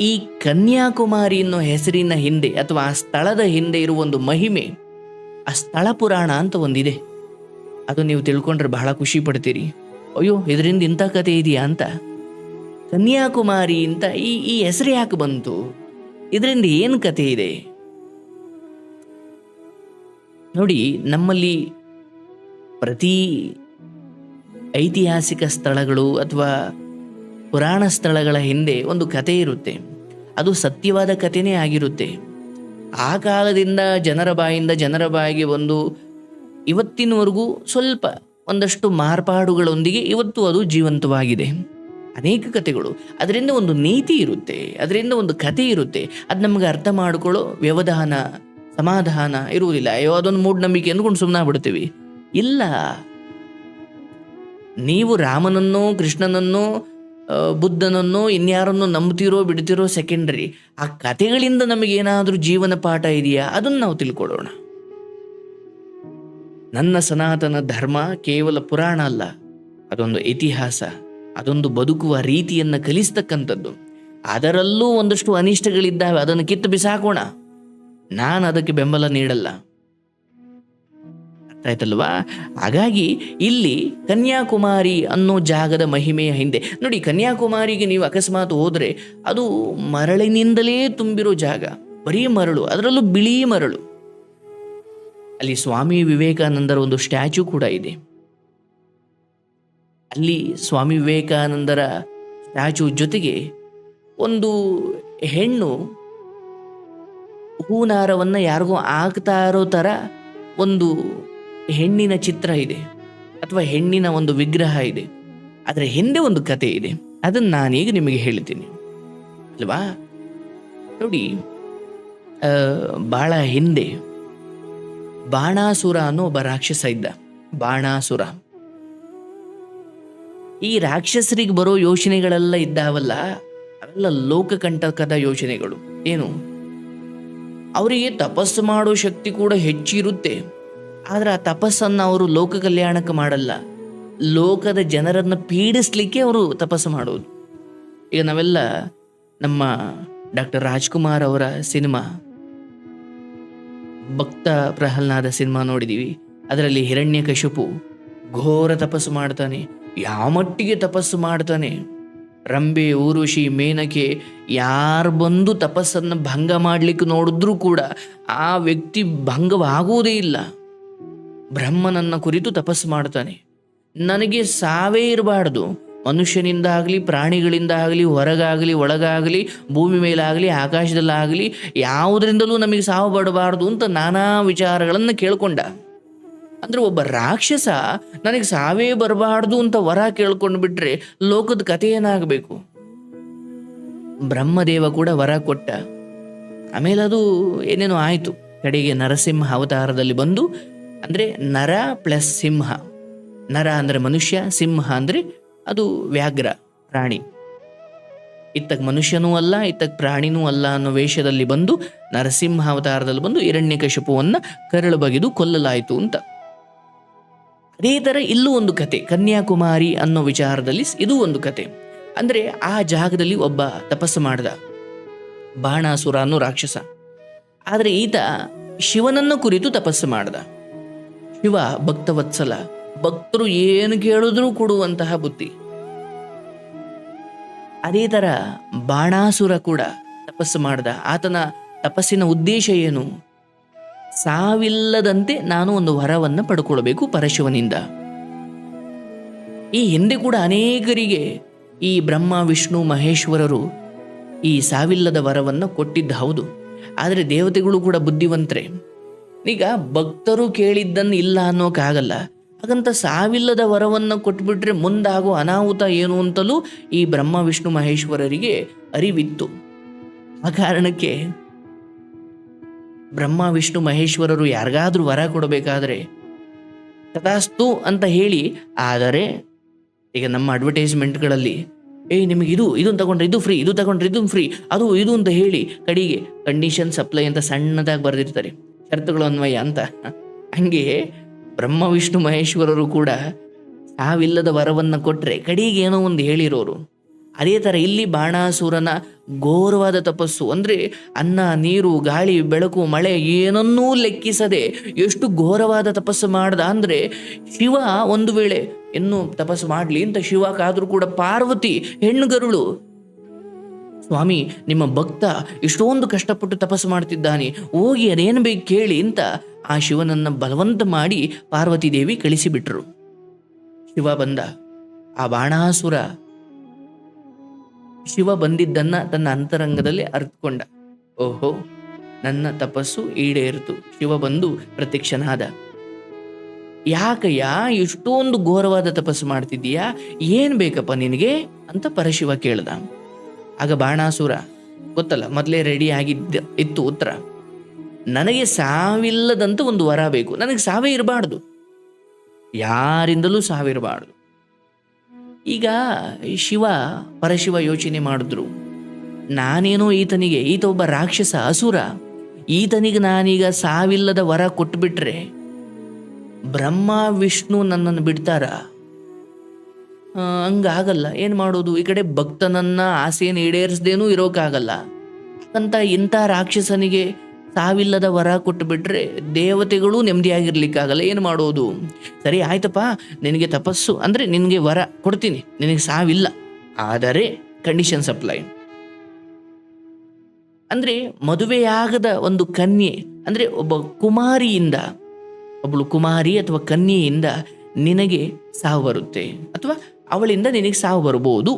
ಈ ಕನ್ಯಾಕುಮಾರಿ ಅನ್ನೋ ಹೆಸರಿನ ಹಿಂದೆ ಅಥವಾ ಆ ಸ್ಥಳದ ಹಿಂದೆ ಇರುವ ಒಂದು ಮಹಿಮೆ, ಆ ಸ್ಥಳ ಪುರಾಣ ಅಂತ ಒಂದಿದೆ. ಅದು ನೀವು ತಿಳ್ಕೊಂಡ್ರೆ ಬಹಳ ಖುಷಿ ಪಡ್ತೀರಿ. ಅಯ್ಯೋ, ಇದರಿಂದ ಇಂಥ ಕತೆ ಇದೆಯಾ ಅಂತ. ಕನ್ಯಾಕುಮಾರಿ ಅಂತ ಈ ಈ ಹೆಸರು ಯಾಕೆ ಬಂತು? ಇದರಿಂದ ಏನು ಕತೆ ಇದೆ? ನೋಡಿ, ನಮ್ಮಲ್ಲಿ ಪ್ರತಿ ಐತಿಹಾಸಿಕ ಸ್ಥಳಗಳು ಅಥವಾ ಪುರಾಣ ಸ್ಥಳಗಳ ಹಿಂದೆ ಒಂದು ಕತೆ ಇರುತ್ತೆ. ಅದು ಸತ್ಯವಾದ ಕಥೆನೇ ಆಗಿರುತ್ತೆ. ಆ ಕಾಲದಿಂದ ಜನರ ಬಾಯಿಂದ ಜನರ ಬಾಯಿಗೆ ಒಂದು ಇವತ್ತಿನವರೆಗೂ ಸ್ವಲ್ಪ ಒಂದಷ್ಟು ಮಾರ್ಪಾಡುಗಳೊಂದಿಗೆ ಇವತ್ತು ಅದು ಜೀವಂತವಾಗಿದೆ. ಅನೇಕ ಕಥೆಗಳು. ಅದರಿಂದ ಒಂದು ನೀತಿ ಇರುತ್ತೆ. ಅದರಿಂದ ಒಂದು ಕಥೆ ಇರುತ್ತೆ. ಅದು ನಮಗೆ ಅರ್ಥ ಮಾಡಿಕೊಳ್ಳೋ ವ್ಯವಧಾನ, ಸಮಾಧಾನ ಇರುವುದಿಲ್ಲ. ಅಯ್ಯೋ, ಅದೊಂದು ಮೂಢನಂಬಿಕೆ ಅಂದ್ಕೊಂಡು ಸುಮ್ಮನೆ ಬಿಡ್ತೀವಿ ಇಲ್ಲ. ನೀವು ರಾಮನನ್ನೋ ಕೃಷ್ಣನನ್ನೋ ಬುದ್ಧನನ್ನೋ ಇನ್ಯಾರನ್ನೋ ನಂಬ್ತಿರೋ ಬಿಡ್ತಿರೋ ಸೆಕೆಂಡರಿ, ಆ ಕಥೆಗಳಿಂದ ನಮಗೇನಾದರೂ ಜೀವನ ಪಾಠ ಇದೆಯಾ? ಅದನ್ನು ನಾವು ತಿಳ್ಕೊಳ್ಳೋಣ. ನನ್ನ ಸನಾತನ ಧರ್ಮ ಕೇವಲ ಪುರಾಣ ಅಲ್ಲ, ಅದೊಂದು ಇತಿಹಾಸ, ಅದೊಂದು ಬದುಕುವ ರೀತಿಯನ್ನು ಕಲಿಸ್ತಕ್ಕಂಥದ್ದು. ಅದರಲ್ಲೂ ಒಂದಷ್ಟು ಅನಿಷ್ಟಗಳಿದ್ದಾವೆ, ಅದನ್ನು ಕಿತ್ತು ಬಿಸಾಕೋಣ. ನಾನು ಅದಕ್ಕೆ ಬೆಂಬಲ ನೀಡಲ್ಲ. ಆಯ್ತಲ್ವಾ? ಹಾಗಾಗಿ ಇಲ್ಲಿ ಕನ್ಯಾಕುಮಾರಿ ಅನ್ನೋ ಜಾಗದ ಮಹಿಮೆಯ ಹಿಂದೆ. ನೋಡಿ, ಕನ್ಯಾಕುಮಾರಿಗೆ ನೀವು ಅಕಸ್ಮಾತ್ ಹೋದರೆ ಅದು ಮರಳಿನಿಂದಲೇ ತುಂಬಿರೋ ಜಾಗ. ಬರೀ ಮರಳು, ಅದರಲ್ಲೂ ಬಿಳಿ ಮರಳು. ಅಲ್ಲಿ ಸ್ವಾಮಿ ವಿವೇಕಾನಂದರ ಒಂದು ಸ್ಟ್ಯಾಚ್ಯೂ ಕೂಡ ಇದೆ. ಅಲ್ಲಿ ಸ್ವಾಮಿ ವಿವೇಕಾನಂದರ ಸ್ಟ್ಯಾಚು ಜೊತೆಗೆ ಒಂದು ಹೆಣ್ಣು ಹೂನಾರವನ್ನು ಯಾರಿಗೂ ಆಗ್ತಾ ಇರೋ ಥರ ಒಂದು ಹೆಣ್ಣಿನ ಚಿತ್ರ ಇದೆ ಅಥವಾ ಹೆಣ್ಣಿನ ಒಂದು ವಿಗ್ರಹ ಇದೆ. ಅದರ ಹಿಂದೆ ಒಂದು ಕತೆ ಇದೆ. ಅದನ್ನು ನಾನೀಗ ನಿಮಗೆ ಹೇಳ್ತೀನಿ ಅಲ್ವಾ? ನೋಡಿ ಬಹಳ ಹಿಂದೆ ಬಾಣಾಸುರ ಅನ್ನೋ ಒಬ್ಬ ರಾಕ್ಷಸ ಇದ್ದ. ಬಾಣಾಸುರ. ಈ ರಾಕ್ಷಸರಿಗೆ ಬರೋ ಯೋಚನೆಗಳೆಲ್ಲ ಇದ್ದಾವಲ್ಲ? ಅವೆಲ್ಲ ಲೋಕಕಂಟಕದ ಯೋಚನೆಗಳು. ಏನು? ಅವರಿಗೆ ತಪಸ್ಸು ಮಾಡೋ ಶಕ್ತಿ ಕೂಡ ಹೆಚ್ಚಿರುತ್ತೆ. ಆದರೆ ಆ ತಪಸ್ಸನ್ನು ಅವರು ಲೋಕ ಕಲ್ಯಾಣಕ್ಕೆ ಮಾಡಲ್ಲ. ಲೋಕದ ಜನರನ್ನು ಪೀಡಿಸ್ಲಿಕ್ಕೆ ಅವರು ತಪಸ್ಸು ಮಾಡೋದು. ಈಗ ನಾವೆಲ್ಲ ನಮ್ಮ ಡಾಕ್ಟರ್ ರಾಜ್ಕುಮಾರ್ ಅವರ ಸಿನಿಮಾ, ಭಕ್ತ ಪ್ರಹ್ಲಾದ ಸಿನಿಮಾ ನೋಡಿದೀವಿ. ಅದರಲ್ಲಿ ಹಿರಣ್ಯ ಕಶುಪು ಘೋರ ತಪಸ್ಸು ಮಾಡ್ತಾನೆ. ಯಾವ ಮಟ್ಟಿಗೆ ತಪಸ್ಸು ಮಾಡ್ತಾನೆ? ರಂಬೆ ಊರುಷಿ ಮೇನಕೆ, ಯಾರು ಬಂದು ತಪಸ್ಸನ್ನು ಭಂಗ ಮಾಡಲಿಕ್ಕೆ ನೋಡಿದ್ರೂ ಕೂಡ ಆ ವ್ಯಕ್ತಿ ಭಂಗವಾಗುವುದೇ ಇಲ್ಲ. ಬ್ರಹ್ಮನನ್ನ ಕುರಿತು ತಪಸ್ಸು ಮಾಡ್ತಾನೆ ನನಗೆ ಸಾವೇ ಇರಬಾರ್ದು. ಪ್ರಾಣಿಗಳಿಂದ ಆಗಲಿ ಹೊರಗಾಗಲಿ, ಒಳಗಾಗಲಿ, ಭೂಮಿ ಮೇಲಾಗಲಿ, ಆಕಾಶದಲ್ಲಾಗಲಿ, ಯಾವುದರಿಂದಲೂ ನಮಗೆ ಸಾವು ಬಡಬಾರ್ದು ಅಂತ ನಾನಾ ವಿಚಾರಗಳನ್ನು ಕೇಳ್ಕೊಂಡ. ಅಂದ್ರೆ ಒಬ್ಬ ರಾಕ್ಷಸ ನನಗೆ ಸಾವೇ ಬರಬಾರ್ದು ಅಂತ ವರ ಕೇಳ್ಕೊಂಡು ಬಿಟ್ರೆ ಲೋಕದ ಕಥೆ ಏನಾಗಬೇಕು? ಬ್ರಹ್ಮದೇವ ಕೂಡ ವರ ಕೊಟ್ಟ. ಆಮೇಲೆ ಅದು ಏನೇನೋ ಆಯಿತು. ಕಡೆಗೆ ನರಸಿಂಹ ಅವತಾರದಲ್ಲಿ ಬಂದು ಅಂದರೆ ನರ ಪ್ಲಸ್ ಸಿಂಹ. ನರ ಅಂದರೆ ಮನುಷ್ಯ, ಸಿಂಹ ಅಂದರೆ ಅದು ವ್ಯಾಘ್ರ, ಪ್ರಾಣಿ. ಇತ್ತಕ್ ಮನುಷ್ಯನೂ ಅಲ್ಲ, ಇತ್ತಕ್ ಪ್ರಾಣಿನೂ ಅಲ್ಲ ಅನ್ನೋ ವೇಷದಲ್ಲಿ ಬಂದು ನರಸಿಂಹ ಅವತಾರದಲ್ಲಿ ಬಂದು ಹಿರಣ್ಯಕಶಿಪುವನ್ನ ಕರಳು ಬಗೆದು ಕೊಲ್ಲಲಾಯಿತು ಅಂತ. ಅದೇ ಥರ ಇಲ್ಲೂ ಒಂದು ಕತೆ, ಕನ್ಯಾಕುಮಾರಿ ಅನ್ನೋ ವಿಚಾರದಲ್ಲಿ ಇದು ಒಂದು ಕತೆ. ಅಂದರೆ ಆ ಜಾಗದಲ್ಲಿ ಒಬ್ಬ ತಪಸ್ಸು ಮಾಡಿದ, ಬಾಣಾಸುರ ಅನ್ನೋ ರಾಕ್ಷಸ. ಆದರೆ ಈತ ಶಿವನನ್ನು ಕುರಿತು ತಪಸ್ಸು ಮಾಡ್ದ. ಶಿವ ಭಕ್ತವತ್ಸಲ, ಭಕ್ತರು ಏನು ಕೇಳಿದ್ರೂ ಕೊಡುವಂತಹ ಬುದ್ಧಿ. ಅದೇ ಥರ ಬಾಣಾಸುರ ಕೂಡ ತಪಸ್ಸು ಮಾಡ್ದ. ಆತನ ತಪಸ್ಸಿನ ಉದ್ದೇಶ ಏನು? ಸಾವಿಲ್ಲದಂತೆ ನಾನು ಒಂದು ವರವನ್ನು ಪಡ್ಕೊಳ್ಬೇಕು ಪರಶಿವನಿಂದ. ಈ ಹಿಂದೆ ಕೂಡ ಅನೇಕರಿಗೆ ಈ ಬ್ರಹ್ಮ, ವಿಷ್ಣು, ಮಹೇಶ್ವರರು ಈ ಸಾವಿಲ್ಲದ ವರವನ್ನು ಕೊಟ್ಟಿದ್ದ ಹೌದು. ಆದರೆ ದೇವತೆಗಳು ಕೂಡ ಬುದ್ಧಿವಂತರೆ. ಈಗ ಭಕ್ತರು ಕೇಳಿದ್ದನ್ನು ಇಲ್ಲ ಅನ್ನೋಕ್ಕಾಗಲ್ಲ ಹಾಗಂತ ಸಾವಿಲ್ಲದ ವರವನ್ನು ಕೊಟ್ಬಿಟ್ರೆ ಮುಂದಾಗೋ ಅನಾಹುತ ಏನು ಅಂತಲೂ ಈ ಬ್ರಹ್ಮ, ವಿಷ್ಣು, ಮಹೇಶ್ವರರಿಗೆ ಅರಿವಿತ್ತು. ಆ ಕಾರಣಕ್ಕೆ ಬ್ರಹ್ಮ, ವಿಷ್ಣು, ಮಹೇಶ್ವರರು ಯಾರಿಗಾದ್ರೂ ವರ ಕೊಡಬೇಕಾದ್ರೆ ತಥಾಸ್ತು ಅಂತ ಹೇಳಿ, ಆದರೆ ಈಗ ನಮ್ಮ ಅಡ್ವರ್ಟೈಸ್ಮೆಂಟ್ಗಳಲ್ಲಿ ಏಯ್ ನಿಮಗೆ ಇದು, ಇದನ್ನು ತಗೊಂಡ್ರೆ ಇದು ಫ್ರೀ, ಇದು ತಗೊಂಡ್ರೆ ಇದು ಫ್ರೀ, ಅದು, ಇದು ಅಂತ ಹೇಳಿ ಕಡೆಗೆ ಕಂಡೀಷನ್ ಸಪ್ಲೈ ಅಂತ ಸಣ್ಣದಾಗಿ ಬರೆದಿರ್ತಾರೆ. ಷರತ್ತುಗಳು ಅನ್ವಯ ಅಂತ. ಹಂಗೆ ಬ್ರಹ್ಮ, ವಿಷ್ಣು, ಮಹೇಶ್ವರರು ಕೂಡ ಸಾವಿಲ್ಲದ ವರವನ್ನು ಕೊಟ್ಟರೆ ಕಡೆಗೆ ಏನೋ ಒಂದು ಹೇಳಿರೋರು. ಅದೇ ಥರ ಇಲ್ಲಿ ಬಾಣಾಸುರನ ಘೋರವಾದ ತಪಸ್ಸು ಅಂದರೆ ಅನ್ನ, ನೀರು, ಗಾಳಿ, ಬೆಳಕು, ಮಳೆ ಏನನ್ನೂ ಲೆಕ್ಕಿಸದೆ ಎಷ್ಟು ಘೋರವಾದ ತಪಸ್ಸು ಮಾಡ್ದ ಅಂದರೆ ಶಿವ ಒಂದು ವೇಳೆ ಇನ್ನೂ ತಪಸ್ಸು ಮಾಡಲಿ ಅಂತ ಶಿವಕ್ಕಾದರೂ ಕಾದ್ರೂ ಕೂಡ ಪಾರ್ವತಿ ಹೆಣ್ಣುಗರುಳು ಸ್ವಾಮಿ, ನಿಮ್ಮ ಭಕ್ತ ಇಷ್ಟೊಂದು ಕಷ್ಟಪಟ್ಟು ತಪಸ್ಸು ಮಾಡ್ತಿದ್ದಾನೆ ಹೋಗಿ ಅದೇನು ಬೇಕು ಕೇಳಿ ಅಂತ ಆ ಶಿವನನ್ನು ಬಲವಂತ ಮಾಡಿ ಪಾರ್ವತಿ ದೇವಿ ಕಳಿಸಿಬಿಟ್ರು. ಶಿವ ಬಂದ. ಆ ಬಾಣಾಸುರ ಶಿವ ಬಂದಿದ್ದನ್ನ ತನ್ನ ಅಂತರಂಗದಲ್ಲಿ ಅರ್ಥಕೊಂಡ ಓಹೋ, ನನ್ನ ತಪಸ್ಸು ಈಡೇರಿತು. ಶಿವ ಬಂದು ಪ್ರತ್ಯಕ್ಷನಾದ. ಯಾಕಯ್ಯ ಇಷ್ಟೊಂದು ಘೋರವಾದ ತಪಸ್ಸು ಮಾಡ್ತಿದ್ದೀಯಾ? ಏನು ಬೇಕಪ್ಪ ನಿನಗೆ? ಅಂತ ಪರಶಿವ ಕೇಳ್ದ. ಆಗ ಬಾಣಾಸುರ, ಗೊತ್ತಲ್ಲ, ಮೊದಲೇ ರೆಡಿ ಆಗಿದ್ದ, ಇತ್ತು ಉತ್ತರ. ನನಗೆ ಸಾವಿಲ್ಲದಂತ ಒಂದು ವರ ಬೇಕು. ನನಗೆ ಸಾವೇ ಇರಬಾರ್ದು. ಯಾರಿಂದಲೂ ಸಾವಿರಬಾರ್ದು ಈಗ ಶಿವ, ಪರಶಿವ ಯೋಚನೆ ಮಾಡಿದ್ರು. ನಾನೇನೋ ಈತನಿಗೆ, ಈತ ಒಬ್ಬ ರಾಕ್ಷಸ, ಅಸುರ. ಈತನಿಗೆ ನಾನೀಗ ಸಾವಿಲ್ಲದ ವರ ಕೊಟ್ಬಿಟ್ರೆ, ಬ್ರಹ್ಮ, ವಿಷ್ಣು ನನ್ನನ್ನು ಬಿಡ್ತಾರ? ಹಂಗಾಗಲ್ಲ. ಏನು ಮಾಡೋದು? ಈ ಕಡೆ ಭಕ್ತನನ್ನು ಆಸೆಯನ್ನು ಈಡೇರಿಸ್ದೇನೂ ಇರೋಕ್ಕಾಗಲ್ಲ ಅಂತ ಇಂಥ ರಾಕ್ಷಸನಿಗೆ ಸಾವಿಲ್ಲದ ವರ ಕೊಟ್ಟುಬಿಟ್ರೆ ದೇವತೆಗಳು ನೆಮ್ಮದಿಯಾಗಿರ್ಲಿಕ್ಕಾಗಲ್ಲ. ಏನು ಮಾಡೋದು? ಸರಿ, ಆಯ್ತಪ್ಪ. ನಿನಗೆ ತಪಸ್ಸು ಅಂದರೆ ನಿನಗೆ ವರ ಕೊಡ್ತೀನಿ. ನಿನಗೆ ಸಾವಿಲ್ಲ. ಆದರೆ ಕಂಡೀಷನ್ ಸಪ್ಲೈ ಅಂದರೆ ಮದುವೆಯಾಗದ ಒಂದು ಕನ್ಯೆ, ಅಂದರೆ ಒಬ್ಬ ಕುಮಾರಿಯಿಂದ ಒಬ್ಬಳು ಕುಮಾರಿ ಅಥವಾ ಕನ್ಯೆಯಿಂದ ನಿನಗೆ ಸಾವು ಬರುತ್ತೆ. ಅಥವಾ ಅವಳಿಂದ ನಿನಗೆ ಸಾವು ಬರಬಹುದು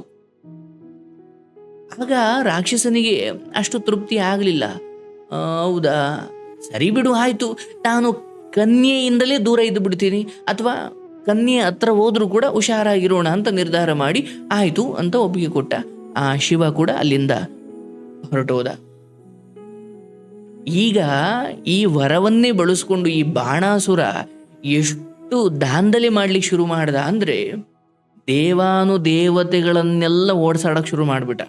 ಆಗ ರಾಕ್ಷಸನಿಗೆ ಅಷ್ಟು ತೃಪ್ತಿ ಆಗಲಿಲ್ಲ. ಹೌದಾ? ಸರಿ ಬಿಡು, ಆಯ್ತು. ನಾನು ಕನ್ಯೆಯಿಂದಲೇ ದೂರ ಇದ್ದು ಬಿಡ್ತೀನಿ. ಅಥವಾ ಕನ್ಯೆ ಹತ್ರ ಹೋದರೂ ಕೂಡ ಹುಷಾರಾಗಿರೋಣ ಅಂತ ನಿರ್ಧಾರ ಮಾಡಿ, ಆಯ್ತು ಅಂತ ಒಪ್ಪಿಗೆ ಕೊಟ್ಟ. ಆ ಶಿವ ಕೂಡ ಅಲ್ಲಿಂದ ಹೊರಟೋದ ಈಗ ಈ ವರವನ್ನೇ ಬಳಸ್ಕೊಂಡು ಈ ಬಾಣಾಸುರ ಎಷ್ಟು ದಾಂಧಲೆ ಮಾಡ್ಲಿಕ್ಕೆ ಶುರು ಮಾಡ್ದ ಅಂದ್ರೆ ದೇವಾನು ದೇವತೆಗಳನ್ನೆಲ್ಲ ಓಡಿಸಾಡಕ್ ಶುರು ಮಾಡಿಬಿಟ್ಟ.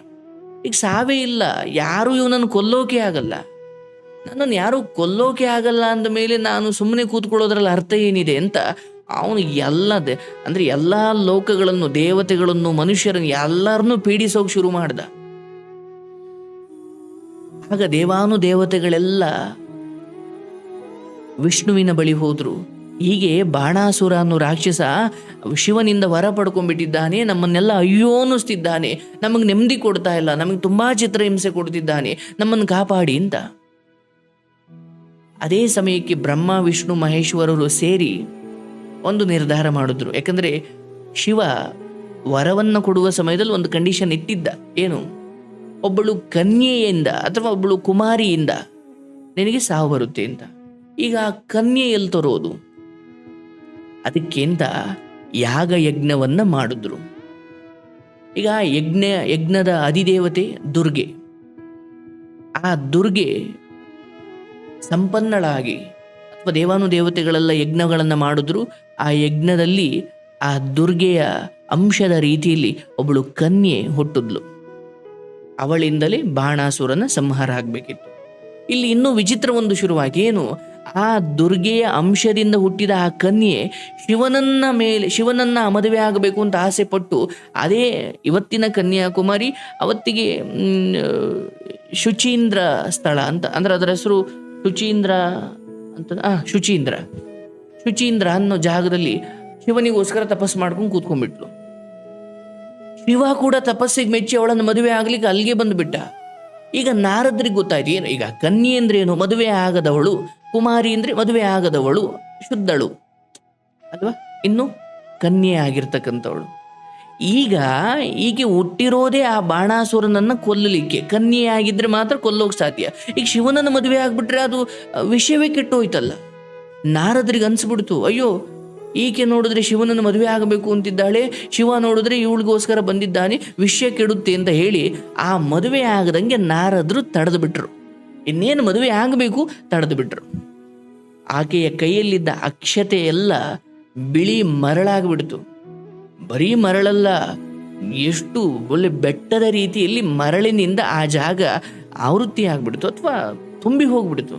ಈಗ ಸಾವೇ ಇಲ್ಲ. ಯಾರೂ ಇವನನ್ನು ಕೊಲ್ಲೋಕೆ ಆಗಲ್ಲ. ನನ್ನನ್ನು ಯಾರೂ ಕೊಲ್ಲೋಕೆ ಆಗಲ್ಲ ಅಂದ ಮೇಲೆ ನಾನು ಸುಮ್ಮನೆ ಕೂತ್ಕೊಳ್ಳೋದ್ರಲ್ಲಿ ಅರ್ಥ ಏನಿದೆ ಅಂತ ಅವನು ಎಲ್ಲ ಅಂದ್ರೆ ಎಲ್ಲ ಲೋಕಗಳನ್ನು, ದೇವತೆಗಳನ್ನು, ಮನುಷ್ಯರನ್ನು ಎಲ್ಲರನ್ನೂ ಪೀಡಿಸೋಕೆ ಶುರು ಮಾಡ್ದ. ಆಗ ದೇವಾನು ದೇವತೆಗಳೆಲ್ಲ ವಿಷ್ಣುವಿನ ಬಳಿ ಹೋದ್ರು. ಹೀಗೆ ಬಾಣಾಸುರ ಅನ್ನೋ ರಾಕ್ಷಸ ಶಿವನಿಂದ ವರ ಪಡ್ಕೊಂಡ್ಬಿಟ್ಟಿದ್ದಾನೆ, ನಮ್ಮನ್ನೆಲ್ಲ ಅಯ್ಯೋ ಅನ್ನಿಸ್ತಿದ್ದಾನೆ, ನಮಗೆ ನೆಮ್ಮದಿ ಕೊಡ್ತಾ ಇಲ್ಲ, ನಮಗೆ ತುಂಬ ಚಿತ್ರಹಿಂಸೆ ಕೊಡ್ತಿದ್ದಾನೆ ನಮ್ಮನ್ನು ಕಾಪಾಡಿ ಅಂತ. ಅದೇ ಸಮಯಕ್ಕೆ ಬ್ರಹ್ಮ, ವಿಷ್ಣು, ಮಹೇಶ್ವರರು ಸೇರಿ ಒಂದು ನಿರ್ಧಾರ ಮಾಡಿದ್ರು. ಯಾಕಂದ್ರೆ ಶಿವ ವರವನ್ನು ಕೊಡುವ ಸಮಯದಲ್ಲಿ ಒಂದು ಕಂಡೀಷನ್ ಇಟ್ಟಿದ್ದ. ಏನು? ಒಬ್ಬಳು ಕನ್ಯೆಯಿಂದ ಅಥವಾ ಒಬ್ಬಳು ಕುಮಾರಿಯಿಂದ ನಿನಗೆ ಸಾವು ಬರುತ್ತೆ ಅಂತ. ಈಗ ಆ ಕನ್ಯೆ ಎಲ್ಲಿ ತರೋದು? ಅದಕ್ಕಿಂತ ಯಾಗ ಯಜ್ಞವನ್ನ ಮಾಡಿದ್ರು. ಈಗ ಯಜ್ಞ, ಯಜ್ಞದ ಅಧಿದೇವತೆ ದುರ್ಗೆ. ಆ ದುರ್ಗೆ ಸಂಪನ್ನಳಾಗಿ ಅಥವಾ ದೇವಾನು ದೇವತೆಗಳೆಲ್ಲ ಯಜ್ಞಗಳನ್ನು ಮಾಡಿದ್ರು. ಆ ಯಜ್ಞದಲ್ಲಿ ಆ ದುರ್ಗೆಯ ಅಂಶದ ರೀತಿಯಲ್ಲಿ ಒಬ್ಬಳು ಕನ್ಯೆ ಹುಟ್ಟಿದ್ಲು. ಅವಳಿಂದಲೇ ಬಾಣಾಸುರನ ಸಂಹಾರ ಆಗಬೇಕಿತ್ತು. ಇಲ್ಲಿ ಇನ್ನೂ ವಿಚಿತ್ರ ಒಂದು ಶುರುವಾಗಿ ಏನು? ಆ ದುರ್ಗೆಯ ಅಂಶದಿಂದ ಹುಟ್ಟಿದ ಆ ಕನ್ಯೆ ಶಿವನನ್ನ ಮೇಲೆ, ಶಿವನನ್ನ ಮದುವೆ ಆಗಬೇಕು ಅಂತ ಆಸೆ ಪಟ್ಟು ಅದೇ ಇವತ್ತಿನ ಕನ್ಯಾಕುಮಾರಿ ಅವತ್ತಿಗೆ ಶುಚೀಂದ್ರ ಸ್ಥಳ ಅಂತ, ಅಂದ್ರೆ ಅದರ ಹೆಸರು ಶುಚೀಂದ್ರ ಅಂತ ಶುಚೀಂದ್ರ. ಶುಚೀಂದ್ರ ಅನ್ನೋ ಜಾಗದಲ್ಲಿ ಶಿವನಿಗೋಸ್ಕರ ತಪಸ್ಸು ಮಾಡ್ಕೊಂಡು ಕೂತ್ಕೊಂಡ್ಬಿಟ್ಲು. ಶಿವ ಕೂಡ ತಪಸ್ಸಿಗೆ ಮೆಚ್ಚಿ ಅವಳನ್ನು ಮದುವೆ ಆಗ್ಲಿಕ್ಕೆ ಅಲ್ಲಿಗೆ ಬಂದುಬಿಟ್ಟ. ಈಗ ನಾರದ್ರಿಗೆ ಗೊತ್ತಾಯ್ತು, ಏನು, ಈಗ ಕನ್ಯೆ ಏನು? ಮದುವೆ ಆಗದವಳು ಕುಮಾರಿ ಅಂದರೆ ಮದುವೆ ಆಗದವಳು, ಶುದ್ಧಳು. ಅಲ್ವಾ? ಇನ್ನು ಕನ್ಯೆ ಆಗಿರ್ತಕ್ಕಂಥವಳು. ಈಗ ಈಕೆ ಹುಟ್ಟಿರೋದೇ ಆ ಬಾಣಾಸುರನನ್ನು ಕೊಲ್ಲಲಿಕ್ಕೆ. ಕನ್ಯೆ ಆಗಿದ್ರೆ ಮಾತ್ರ ಕೊಲ್ಲೋಕೆ ಸಾಧ್ಯ. ಈಗ ಶಿವನನ್ನು ಮದುವೆ ಆಗಿಬಿಟ್ರೆ ಅದು ವಿಷಯವೇ ಕೆಟ್ಟೋಯ್ತಲ್ಲ. ನಾರದ್ರಿಗೆ ಅನಿಸ್ಬಿಡ್ತು, ಅಯ್ಯೋ, ಈಕೆ ನೋಡಿದ್ರೆ ಶಿವನನ್ನು ಮದುವೆ ಆಗಬೇಕು ಅಂತಿದ್ದಾಳೆ. ಶಿವ ನೋಡಿದ್ರೆ ಇವಳಿಗೋಸ್ಕರ ಬಂದಿದ್ದಾನೆ. ವಿಷಯ ಕೆಡುತ್ತೆ ಅಂತ ಹೇಳಿ ಆ ಮದುವೆ ಆಗದಂಗೆ ನಾರದ್ರು ತಡೆದು ಬಿಟ್ರು ಇನ್ನೇನು ಮದುವೆ ಆಗಬೇಕು ತಡೆದು ಬಿಟ್ರು. ಆಕೆಯ ಕೈಯಲ್ಲಿದ್ದ ಅಕ್ಷತೆ ಎಲ್ಲ ಬಿಳಿ ಮರಳಾಗ್ಬಿಡ್ತು. ಬರೀ ಮರಳಲ್ಲ, ಎಷ್ಟು ಒಳ್ಳೆ ಬೆಟ್ಟದ ರೀತಿಯಲ್ಲಿ ಮರಳಿನಿಂದ ಆ ಜಾಗ ಆವೃತ್ತಿ ಆಗ್ಬಿಡ್ತು ಅಥವಾ ತುಂಬಿ ಹೋಗ್ಬಿಡ್ತು.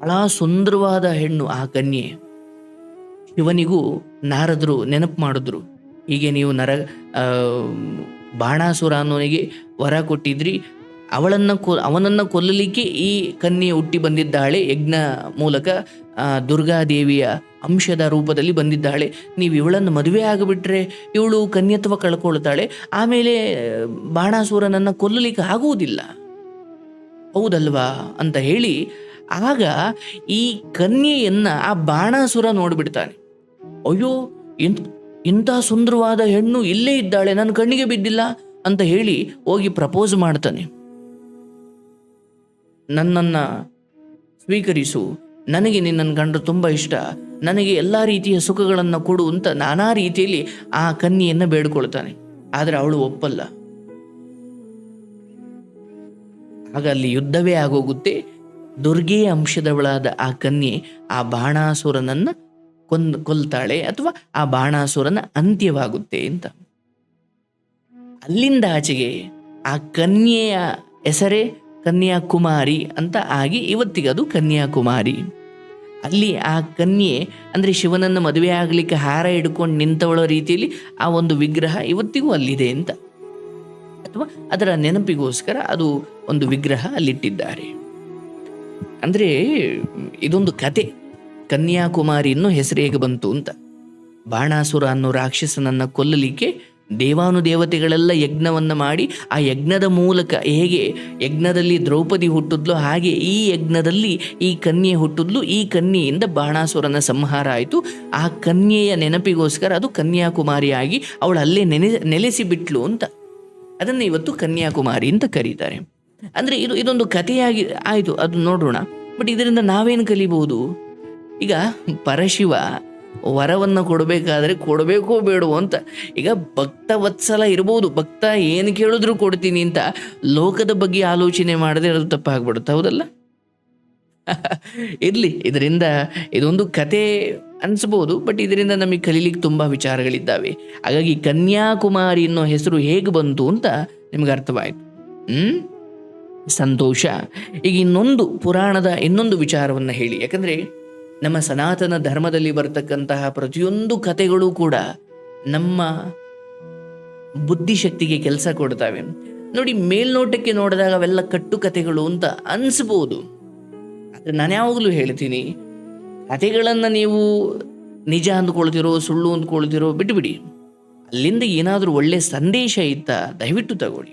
ಬಹಳ ಸುಂದರವಾದ ಹೆಣ್ಣು ಆ ಕನ್ಯೆ. ಶಿವನಿಗೂ ನಾರದರು ನೆನಪು ಮಾಡಿದ್ರು. ಹೀಗೆ ನೀವು ನರ ಬಾಣಾಸುರ ಅನ್ನೋನಿಗೆ ವರ ಕೊಟ್ಟಿದ್ರಿ ಅವಳನ್ನು ಕೊ, ಅವನನ್ನು ಕೊಲ್ಲಲಿಕ್ಕೆ ಈ ಕನ್ಯೆ ಹುಟ್ಟಿ ಬಂದಿದ್ದಾಳೆ ಯಜ್ಞ ಮೂಲಕ ದುರ್ಗಾದೇವಿಯ ಅಂಶದ ರೂಪದಲ್ಲಿ ಬಂದಿದ್ದಾಳೆ. ನೀವು ಇವಳನ್ನು ಮದುವೆ ಆಗಿಬಿಟ್ರೆ ಇವಳು ಕನ್ಯತ್ವ ಕಳ್ಕೊಳ್ತಾಳೆ. ಆಮೇಲೆ, ಬಾಣಾಸುರನನ್ನು ಕೊಲ್ಲಲಿಕ್ಕೆ ಆಗುವುದಿಲ್ಲ. ಹೌದಲ್ವಾ? ಅಂತ ಹೇಳಿ, ಆಗ ಈ ಕನ್ಯೆಯನ್ನು ಆ ಬಾಣಾಸುರ ನೋಡಿಬಿಡ್ತಾನೆ. ಅಯ್ಯೋ ಇಂಥ ಸುಂದರವಾದ ಹೆಣ್ಣು ಇಲ್ಲೇ ಇದ್ದಾಳೆ, ನನ್ನ ಕಣ್ಣಿಗೆ ಬಿದ್ದಿಲ್ಲ ಅಂತ ಹೇಳಿ ಹೋಗಿ ಪ್ರಪೋಸ್ ಮಾಡ್ತಾನೆ. ನನ್ನನ್ನು ಸ್ವೀಕರಿಸು. ನನಗೆ ನಿನ್ನನ್ನು ಗಂಡು ತುಂಬ ಇಷ್ಟ. ನನಗೆ ಎಲ್ಲ ರೀತಿಯ ಸುಖಗಳನ್ನು ಕೊಡು ಅಂತ ನಾನಾ ರೀತಿಯಲ್ಲಿ ಆ ಕನ್ಯೆಯನ್ನು ಬೇಡ್ಕೊಳ್ತಾನೆ. ಆದರೆ ಅವಳು ಒಪ್ಪಲ್ಲ. ಆಗ ಅಲ್ಲಿ ಯುದ್ಧವೇ ಆಗೋಗುತ್ತೆ. ದುರ್ಗೆಯ ಅಂಶದವಳಾದ ಆ ಕನ್ಯೆ ಆ ಬಾಣಾಸುರನನ್ನು ಕೊಂದ್ ಕೊಲ್ತಾಳೆ ಅಥವಾ ಆ ಬಾಣಾಸುರನ ಅಂತ್ಯವಾಗುತ್ತೆ ಅಂತ. ಅಲ್ಲಿಂದ ಆಚೆಗೆ ಆ ಕನ್ಯೆಯ ಹೆಸರೇ ಕನ್ಯಾಕುಮಾರಿ ಅಂತ ಆಗಿ ಇವತ್ತಿಗೆ ಅದು ಕನ್ಯಾಕುಮಾರಿ. ಅಲ್ಲಿ ಆ ಕನ್ಯೆ ಅಂದರೆ ಶಿವನನ್ನು ಮದುವೆ ಆಗಲಿಕ್ಕೆ ಹಾರ ಹಿಡ್ಕೊಂಡು ನಿಂತವಳ ರೀತಿಯಲ್ಲಿ ಆ ಒಂದು ವಿಗ್ರಹ ಇವತ್ತಿಗೂ ಅಲ್ಲಿದೆ ಅಂತ. ಅಥವಾ ಅದರ ನೆನಪಿಗೋಸ್ಕರ ಅದು ಒಂದು ವಿಗ್ರಹ ಅಲ್ಲಿಟ್ಟಿದ್ದಾರೆ. ಅಂದರೆ ಇದೊಂದು ಕತೆ. ಕನ್ಯಾಕುಮಾರಿ ಅನ್ನೋ ಹೆಸರು ಬಂತು ಅಂತ. ಬಾಣಾಸುರ ಅನ್ನೋ ರಾಕ್ಷಸನನ್ನು ಕೊಲ್ಲಲಿಕ್ಕೆ ದೇವಾನುದೇವತೆಗಳೆಲ್ಲ ಯಜ್ಞವನ್ನು ಮಾಡಿ ಆ ಯಜ್ಞದ ಮೂಲಕ ಹೇಗೆ ಯಜ್ಞದಲ್ಲಿ ದ್ರೌಪದಿ ಹುಟ್ಟಿದ್ಲು, ಹಾಗೆ ಈ ಯಜ್ಞದಲ್ಲಿ ಈ ಕನ್ಯೆ ಹುಟ್ಟಿದ್ಲು, ಈ ಕನ್ಯೆಯಿಂದ ಬಾಣಾಸುರನ ಸಂಹಾರ ಆಯಿತು. ಆ ಕನ್ಯೆಯ ನೆನಪಿಗೋಸ್ಕರ ಅದು ಕನ್ಯಾಕುಮಾರಿಯಾಗಿ ಅವಳು ಅಲ್ಲೇ ನೆನೆ, ನೆಲೆಸಿಬಿಟ್ಲು ಅಂತ ಅದನ್ನು ಇವತ್ತು ಕನ್ಯಾಕುಮಾರಿ ಅಂತ ಕರೀತಾರೆ. ಅಂದರೆ ಇದು, ಇದೊಂದು ಕಥೆಯಾಗಿ ಆಯಿತು. ಅದು ನೋಡೋಣ ಬಟ್ ಇದರಿಂದ ನಾವೇನು ಕಲಿಬಹುದು? ಈಗ ಪರಶಿವ ವರವನ್ನು ಕೊಡಬೇಕಾದ್ರೆ ಕೊಡಬೇಕೋ ಬೇಡು ಅಂತ. ಈಗ ಭಕ್ತ ವತ್ಸಲ ಇರ್ಬೋದು. ಭಕ್ತ ಏನು ಕೇಳಿದ್ರು ಕೊಡ್ತೀನಿ ಅಂತ ಲೋಕದ ಬಗ್ಗೆ ಆಲೋಚನೆ ಮಾಡದೆ ಅದು ತಪ್ಪಾಗ್ಬಿಡುತ್ತೆ, ಹೌದಲ್ಲ? ಇರಲಿ, ಇದರಿಂದ ಇದೊಂದು ಕತೆ ಅನಿಸ್ಬೋದು, ಬಟ್ ಇದರಿಂದ ನಮಗೆ ಕಲೀಲಿಕ್ಕೆ ತುಂಬ ವಿಚಾರಗಳಿದ್ದಾವೆ. ಹಾಗಾಗಿ ಕನ್ಯಾಕುಮಾರಿ ಅನ್ನೋ ಹೆಸರು ಹೇಗೆ ಬಂತು ಅಂತ ನಿಮ್ಗೆ ಅರ್ಥವಾಯಿತು. ಹ್ಮ್? ಸಂತೋಷ. ಈಗ ಇನ್ನೊಂದು ಪುರಾಣದ ಇನ್ನೊಂದು ವಿಚಾರವನ್ನು ಹೇಳಿ. ಯಾಕಂದರೆ ನಮ್ಮ ಸನಾತನ ಧರ್ಮದಲ್ಲಿ ಬರ್ತಕ್ಕಂತಹ ಪ್ರತಿಯೊಂದು ಕಥೆಗಳು ಕೂಡ ನಮ್ಮ ಬುದ್ಧಿಶಕ್ತಿಗೆ ಕೆಲಸ ಕೊಡ್ತವೆ. ನೋಡಿ, ಮೇಲ್ನೋಟಕ್ಕೆ ನೋಡಿದಾಗ ಅವೆಲ್ಲ ಕಟ್ಟು ಕಥೆಗಳು ಅಂತ ಅನಿಸ್ಬೋದು. ಆದರೆ ನಾನು ಯಾವಾಗಲೂ ಹೇಳ್ತೀನಿ, ಕಥೆಗಳನ್ನು ನೀವು ನಿಜ ಅಂದ್ಕೊಳ್ತಿರೋ, ಸುಳ್ಳು ಅಂದ್ಕೊಳ್ತಿರೋ ಬಿಟ್ಟುಬಿಡಿ ಅಲ್ಲಿಂದ ಏನಾದರೂ ಒಳ್ಳೆಯ ಸಂದೇಶ ಇತ್ತ ದಯವಿಟ್ಟು ತಗೊಳ್ಳಿ.